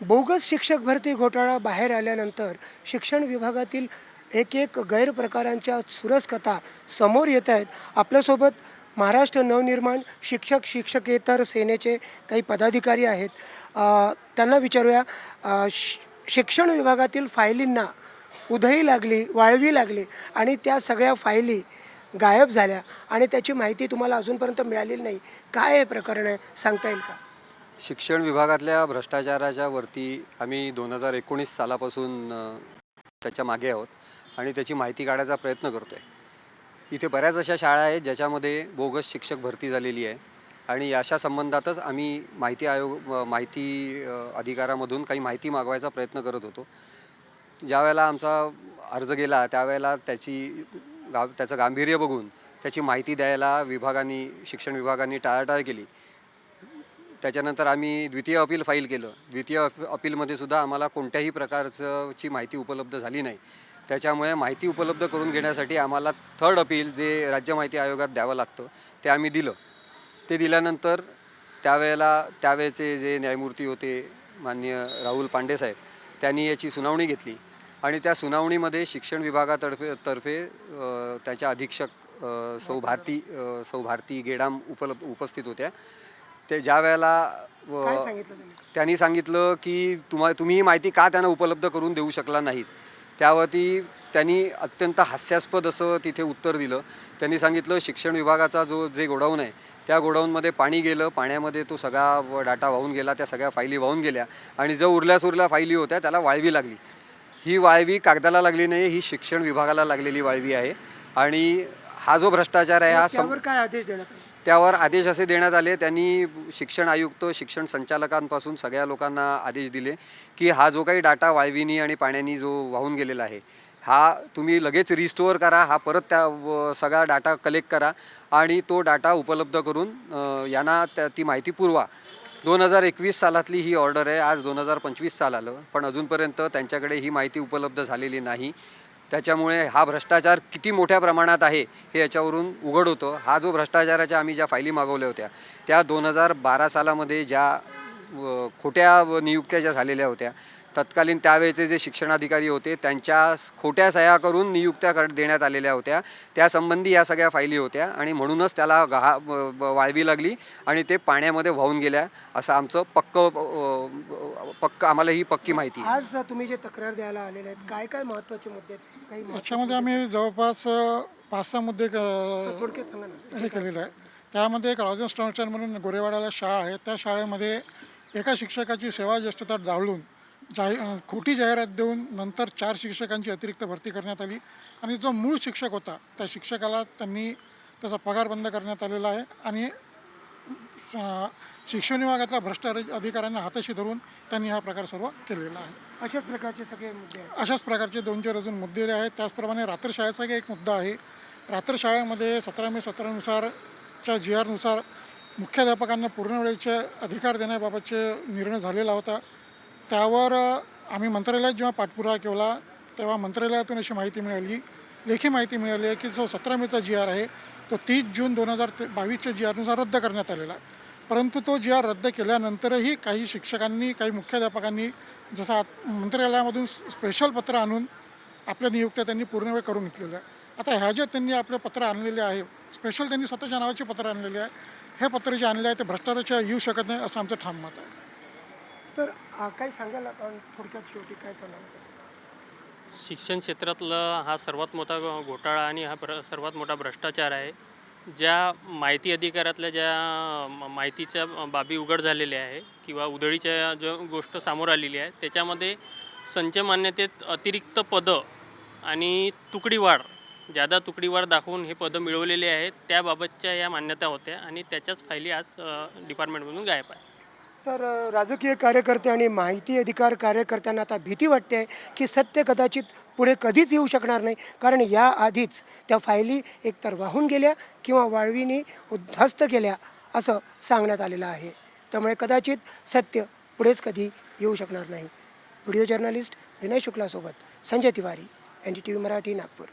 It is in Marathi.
बोगस शिक्षक भरती घोटाळा बाहेर आल्यानंतर शिक्षण विभागातील एक एक गैरप्रकारांच्या सुरसकथा समोर येत आहेत. आपल्यासोबत महाराष्ट्र नवनिर्माण शिक्षक शिक्षकेतर सेनेचे काही पदाधिकारी आहेत. त्यांना विचारूया शि- शिक्षण विभागातील फायलींना उधई लागली वाळवी लागली आणि त्या सगळ्या फायली गायब झाल्या आणि त्याची माहिती तुम्हाला अजूनपर्यंत मिळालेली नाही. काय हे प्रकरण आहे? सांगता येईल का? शिक्षण विभागातल्या भ्रष्टाचाराच्या वरती आम्ही दोन हजार एकोणीस सालापासून त्याच्यामागे आहोत आणि त्याची माहिती काढायचा प्रयत्न करतो आहे इथे बऱ्याच अशा शाळा आहेत ज्याच्यामध्ये बोगस शिक्षक भरती झालेली आहे आणि अशा संबंधातच आम्ही माहिती आयोग माहिती अधिकारामधून काही माहिती मागवायचा प्रयत्न करत होतो. ज्यावेळेला आमचा अर्ज गेला त्यावेळेला त्याची गा त्याचं गांभीर्य बघून त्याची माहिती द्यायला विभागांनी शिक्षण विभागांनी टाळाटाळ केली. त्याच्यानंतर आम्ही द्वितीय अपील फाईल केलं. द्वितीय अप अपीलमध्ये सुद्धा आम्हाला कोणत्याही प्रकारचं ची माहिती उपलब्ध झाली नाही. त्याच्यामुळे माहिती उपलब्ध करून घेण्यासाठी आम्हाला थर्ड अपील जे राज्य माहिती आयोगात द्यावं लागतं ते आम्ही दिलं. ते दिल्यानंतर त्यावेळेला त्यावेळेचे जे न्यायमूर्ती होते माननीय राहुल पांडेसाहेब त्यांनी याची सुनावणी घेतली आणि त्या सुनावणीमध्ये शिक्षण विभागातर्फे तर्फे त्याच्या अधीक्षक सौभारती सौ भारती सौ भारती गेडाम उपलब्ध उपस्थित होत्या. ते ज्या वेळेला सांगितलं त्यांनी? त्यांनी सांगितलं की तुम्हा तुम्ही ही माहिती का त्यांना उपलब्ध करून देऊ शकला नाहीत? त्यावरती त्यांनी अत्यंत हास्यास्पद असं तिथे उत्तर दिलं. त्यांनी सांगितलं शिक्षण विभागाचा जो जे गोडाऊन आहे त्या गोडाऊनमध्ये पाणी गेलं. पाण्यामध्ये तो सगळा डाटा वाहून गेला. त्या सगळ्या फायली वाहून गेल्या. आणि जो उरल्या सुरल्या फायली होत्या त्याला वाळवी लागली. ही वाळवी कागदाला लागली नाही ही शिक्षण विभागाला लागलेली वाळवी आहे. आणि हा जो भ्रष्टाचार आहे हा सम त्यावर काय आदेश देण्यात आले? त्यावर आदेश असे देण्यात आले. त्यांनी शिक्षण आयुक्त शिक्षण संचालकांपासून सगळ्या लोकांना आदेश दिले की हा जो काही डाटा वाळवीनी आणि पाण्यानी जो वाहून गेलेला आहे हा तुम्ही लगेच रिस्टोअर करा. हा परत त्या सगळा डाटा कलेक्ट करा आणि तो डाटा उपलब्ध करून यांना त्या ती माहिती पुरवा. दोन हजार एकवीस सालातली ही ऑर्डर आहे. आज दोन हजार पंचवीस साल आलं पण अजूनपर्यंत त्यांच्याकडे ही माहिती उपलब्ध झालेली नाही. त्याच्यामुळे हा भ्रष्टाचार किती मोठ्या प्रमाणात आहे हे याच्यावरून उघड होतं. हा जो भ्रष्टाचाराच्या आम्ही ज्या फायली मागवल्या होत्या त्या दोन हजार बारा सालामध्ये ज्या खोट्या व नियुक्त्या ज्या झालेल्या होत्या तत्कालीन त्यावेळेचे जे शिक्षणाधिकारी होते त्यांच्या खोट्या सह्या करून नियुक्त्या कर देण्यात आलेल्या होत्या. त्यासंबंधी या सगळ्या फायली होत्या आणि म्हणूनच त्याला गहा वाळवी लागली आणि ते पाण्यामध्ये वाहून गेल्या असं आमचं पक्क पक्क आम्हाला ही पक्की माहिती आहे. आज तुम्ही जे तक्रार द्यायला आलेले आहेत काय काय महत्त्वाचे मुद्दे आहेत? काही महत्त्वाचे याच्यामध्ये आम्ही जवळपास पाच सहा मुद्दे हे केलेलं आहे त्यामध्ये एक राजन म्हणून गोरेवाड्याला शाळा आहे. त्या शाळेमध्ये एका शिक्षकाची सेवा ज्येष्ठता डावलून जाही खोटी जाहिरात देऊन नंतर चार शिक्षकांची अतिरिक्त भरती करण्यात आली. आणि जो मूळ शिक्षक होता त्या शिक्षकाला त्यांनी त्याचा पगार बंद करण्यात आलेला आहे. आणि शिक्षण विभागातल्या भ्रष्ट अधि- अधिकाऱ्यांना हाताशी धरून त्यांनी हा प्रकार सर्व केलेला आहे. अशाच प्रकारचे सगळे मुद्दे अशाच प्रकारचे दोन चार अजून मुद्दे आहेत. त्याचप्रमाणे रात्र शाळेचा एक मुद्दा आहे. रात्र शाळेमध्ये सतरा मे सतरानुसारच्या जी आरनुसार मुख्याध्यापकांना पूर्ण वेळेचे अधिकार देण्याबाबतचे निर्णय झालेला होता. त्यावर आम्ही मंत्रालयात जेव्हा पाठपुरावा केला तेव्हा मंत्रालयातून अशी माहिती मिळाली लेखी माहिती मिळाली आहे की जो सतरा मेचा जी आर आहे तो तीस जून दोन हजार ते बावीसच्या जी आरनुसार रद्द करण्यात आलेला आहे. परंतु तो जी आर रद्द केल्यानंतरही काही शिक्षकांनी काही मुख्याध्यापकांनी जसं आत- मंत्रालयामधून स्पेशल पत्र आणून आपल्या नियुक्त्या त्यांनी पूर्ण वेळ करून घेतलेल्या आहे आता ह्या ज्या त्यांनी आपलं पत्र आणलेले आहे स्पेशल त्यांनी स्वतःच्या नावाचे पत्र आणलेले आहे हे पत्र जे आणले आहे ते भ्रष्टाचार येऊ शकत नाही असं आमचं ठाम मत आहे. तर आ, काय सांगाल आपण थोडक्यात शेवटी काय सांगाल? शिक्षण क्षेत्रातला हा सर्वात मोठा घो- घोटाळा आणि हा प्र सर्वात मोठा भ्रष्टाचार आहे. ज्या माहिती अधिकारातल्या ज्या म- माहितीच्या बाबी उघड झालेल्या आहे किंवा उधळीच्या जो गोष्ट समोर आलेली आहे त्याच्यामध्ये संच मान्यतेत अतिरिक्त पदं आणि तुकडीवाढ जादा तुकडीवाढ दाखवून हे पदं मिळवलेले आहेत त्याबाबतच्या या मान्यता होत्या आणि त्याच्याच फायली आज अ, डिपार्टमेंटमधून गायब आहे. तर राजकीय कार्यकर्ते आणि माहिती अधिकार कार्यकर्त्यांना आता भीती वाटते की सत्य कदाचित पुढे कधीच येऊ शकणार नाही. कारण या आधीच त्या फायली एकतर वाहून गेल्या किंवा वाळवीने उद्ध्वस्त केल्या असं सांगण्यात आलेलं आहे. त्यामुळे कदाचित सत्य पुढेच कधी येऊ शकणार नाही. Video journalist Vinay शुक्लासोबत Sanjay Tiwari N D T V Marathi Nagpur.